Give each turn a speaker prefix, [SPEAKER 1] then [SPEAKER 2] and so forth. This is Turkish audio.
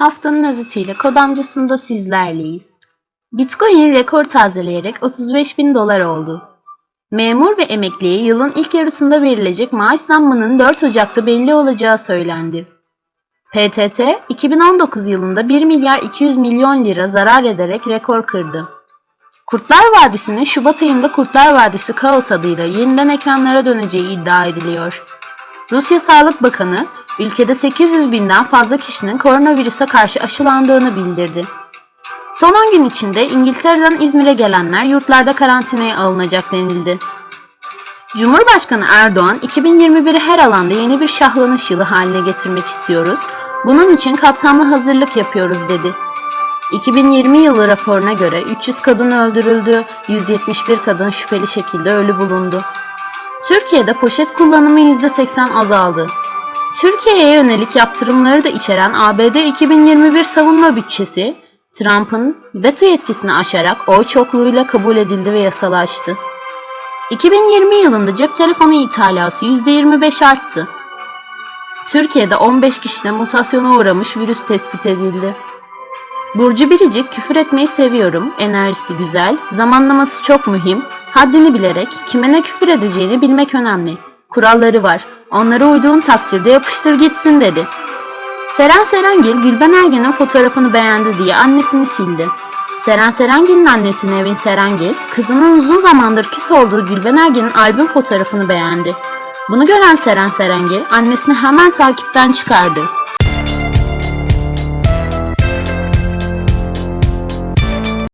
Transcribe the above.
[SPEAKER 1] Haftanın özetiyle kod amcasında sizlerleyiz. Bitcoin rekor tazeleyerek 35 bin dolar oldu. Memur ve emekliye yılın ilk yarısında verilecek maaş zammının 4 Ocak'ta belli olacağı söylendi. PTT 2019 yılında 1 milyar 200 milyon lira zarar ederek rekor kırdı. Kurtlar Vadisi'nin Şubat ayında Kurtlar Vadisi Kaos adıyla yeniden ekranlara döneceği iddia ediliyor. Rusya Sağlık Bakanı, ülkede 800 binden fazla kişinin koronavirüse karşı aşılandığını bildirdi. Son 10 gün içinde İngiltere'den İzmir'e gelenler yurtlarda karantinaya alınacak denildi. Cumhurbaşkanı Erdoğan, 2021'i her alanda yeni bir şahlanış yılı haline getirmek istiyoruz. Bunun için kapsamlı hazırlık yapıyoruz dedi. 2020 yılı raporuna göre 300 kadın öldürüldü, 171 kadın şüpheli şekilde ölü bulundu. Türkiye'de poşet kullanımı %80 azaldı. Türkiye'ye yönelik yaptırımları da içeren ABD 2021 savunma bütçesi, Trump'ın veto yetkisini aşarak oy çokluğuyla kabul edildi ve yasalaştı. 2020 yılında cep telefonu ithalatı %25 arttı. Türkiye'de 15 kişide mutasyona uğramış virüs tespit edildi. Burcu Biricik küfür etmeyi seviyorum, enerjisi güzel, zamanlaması çok mühim, haddini bilerek kime ne küfür edeceğini bilmek önemli. Kuralları var, onlara uyduğun takdirde yapıştır gitsin dedi. Seren Serengil Gülben Ergen'in fotoğrafını beğendi diye annesini sildi. Seren Serengil'in annesi Nevin Serengil, kızının uzun zamandır küs olduğu Gülben Ergen'in albüm fotoğrafını beğendi. Bunu gören Seren Serengil annesini hemen takipten çıkardı.